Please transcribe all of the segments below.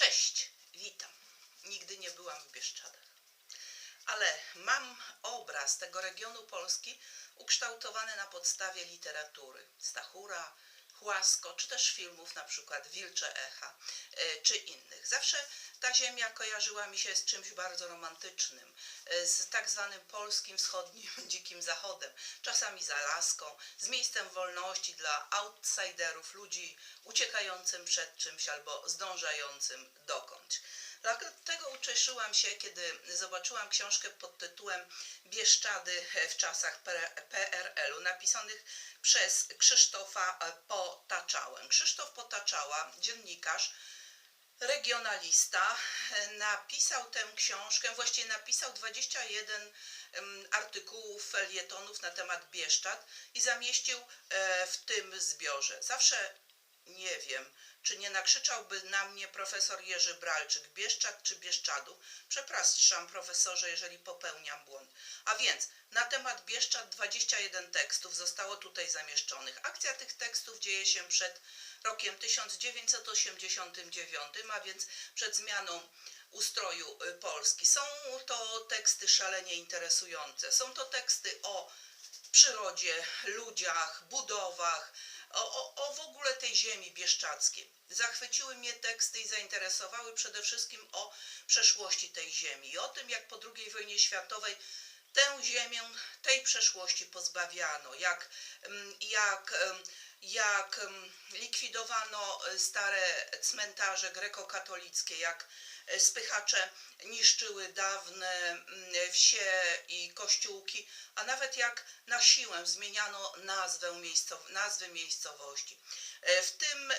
Cześć, witam. Nigdy nie byłam w Bieszczadach, ale mam obraz tego regionu Polski ukształtowany na podstawie literatury Stachura, Chłasko, czy też filmów, na przykład Wilcze Echa, e, czy innych. Zawsze ta ziemia kojarzyła mi się z czymś bardzo romantycznym, e, z tak zwanym polskim wschodnim dzikim zachodem, czasami z Alaską, z miejscem wolności dla outsiderów, ludzi uciekającym przed czymś albo zdążającym dokądś. Dlatego ucieszyłam się, kiedy zobaczyłam książkę pod tytułem Bieszczady w czasach PRL-u, napisanych przez Krzysztofa Potaczałę. Krzysztof Potaczała, dziennikarz, regionalista, napisał tę książkę, właściwie napisał 21 em, artykułów, felietonów na temat Bieszczad i zamieścił e, w tym zbiorze. Zawsze nie wiem, czy nie nakrzyczałby na mnie profesor Jerzy Bralczyk, Bieszczad czy Bieszczadu. Przepraszam, profesorze, jeżeli popełniam błąd. A więc na temat Bieszczad 21 tekstów zostało tutaj zamieszczonych. Akcja tych tekstów dzieje się przed rokiem 1989, a więc przed zmianą ustroju y, Polski. Są to teksty szalenie interesujące. Są to teksty o przyrodzie, ludziach, budowach, o, o, o w ogóle tej ziemi bieszczackiej. Zachwyciły mnie teksty i zainteresowały przede wszystkim o przeszłości tej ziemi i o tym, jak po II wojnie światowej tę ziemię tej przeszłości pozbawiano, jak, mm, jak, em, jak em, likwidowano e, stare cmentarze grekokatolickie, jak e, spychacze niszczyły dawne mm, wsie i kościółki, a nawet jak na siłę zmieniano nazwę miejscow nazwy miejscowości. E, W tym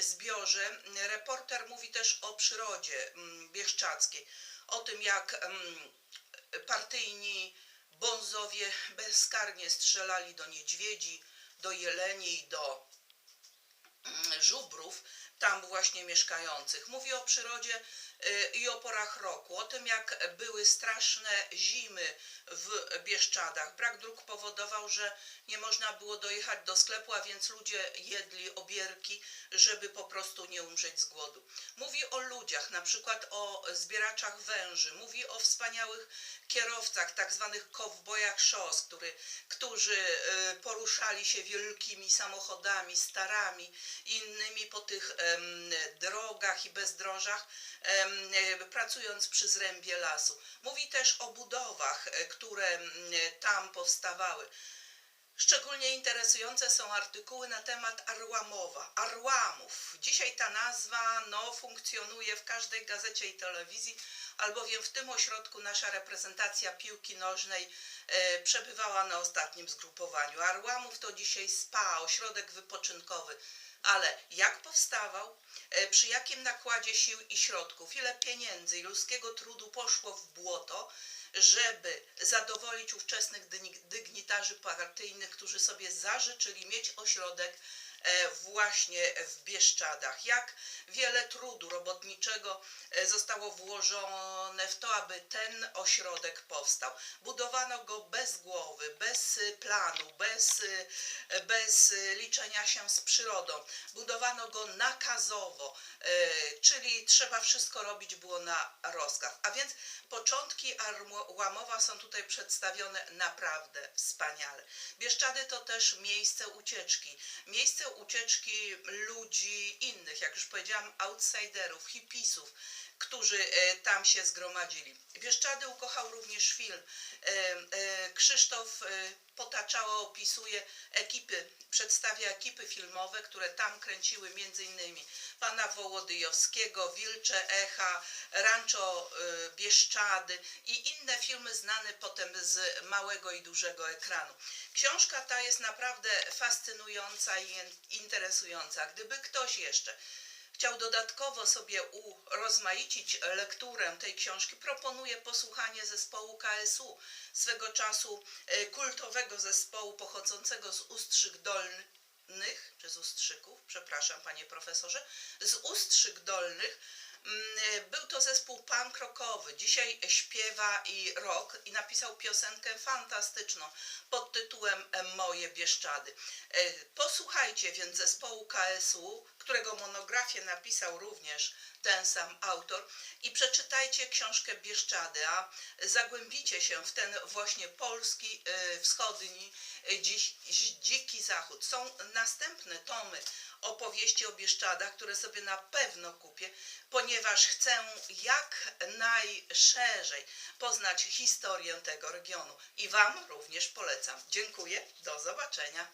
zbiorze reporter mówi też o przyrodzie mm, bieszczackiej, o tym jak partyjni bonzowie bezkarnie strzelali do niedźwiedzi, do jeleni, do mm, żubrów tam właśnie mieszkających. Mówi o przyrodzie y, i o porach roku, o tym jak były straszne zimy w Bieszczadach. Brak dróg powodował, że nie można było dojechać do sklepu, a więc ludzie jedli obierki, żeby po prostu nie umrzeć z głodu. Mówi o ludziach, na przykład o zbieraczach węży, mówi o wspaniałych kierowcach, tak zwanych kowbojach szos, który, którzy y, poruszali się wielkimi samochodami, starami, innymi po tych drogach i bezdrożach, pracując przy zrębie lasu. Mówi też o budowach, e, które tam powstawały. Szczególnie interesujące są artykuły na temat Arłamowa, Arłamów. Dzisiaj ta nazwa no, funkcjonuje w każdej gazecie i telewizji, albowiem w tym ośrodku nasza reprezentacja piłki nożnej e, przebywała na ostatnim zgrupowaniu. Arłamów to dzisiaj spa, ośrodek wypoczynkowy. Ale jak powstawał, e, przy jakim nakładzie sił i środków, ile pieniędzy i ludzkiego trudu poszło w błoto, żeby zadowolić ówczesnych dygnitarzy partyjnych, którzy sobie zażyczyli mieć ośrodek e, właśnie w Bieszczadach. Jak wiele trudu robotniczego e, zostało włożone w to, aby ten ośrodek powstał. Budowano go bez głowy, bez y, planu, bez, bez liczenia się z przyrodą. Budowano go nakazowo, e, czyli trzeba wszystko robić było na rozkaz. A więc początki Arłamowa są tutaj przedstawione naprawdę wspaniale. Bieszczady to też miejsce ucieczki. Miejsce ucieczki ludzi innych, jak już powiedziałam, outsiderów, hipisów, którzy e, tam się zgromadzili. Bieszczady ukochał również film. E, e, Krzysztof Potaczała opisuje ekipy, przedstawia ekipy filmowe, które tam kręciły innymi pana Wołodyjowskiego, Wilcze Echa, Rancho Bieszczady i inne filmy znane potem z małego i dużego ekranu. Książka ta jest naprawdę fascynująca i interesująca. Gdyby ktoś jeszcze chciał dodatkowo sobie urozmaicić lekturę tej książki, proponuję posłuchanie zespołu KSU, swego czasu e, kultowego zespołu pochodzącego z Ustrzyk Dolnych, czy z Ustrzyków, przepraszam panie profesorze, z Ustrzyk Dolnych. Mm, e, Był to zespół punk rockowy, dzisiaj śpiewa i rock i napisał piosenkę fantastyczną pod tytułem e, Moje Bieszczady. E, Posłuchajcie więc zespołu KSU, którego monografię napisał również ten sam autor. I przeczytajcie książkę Bieszczady, a zagłębicie się w ten właśnie polski y, wschodni dziś, dziki zachód. Są następne tomy opowieści o Bieszczadach, które sobie na pewno kupię, ponieważ chcę jak najszerzej poznać historię tego regionu. I Wam również polecam. Dziękuję, do zobaczenia.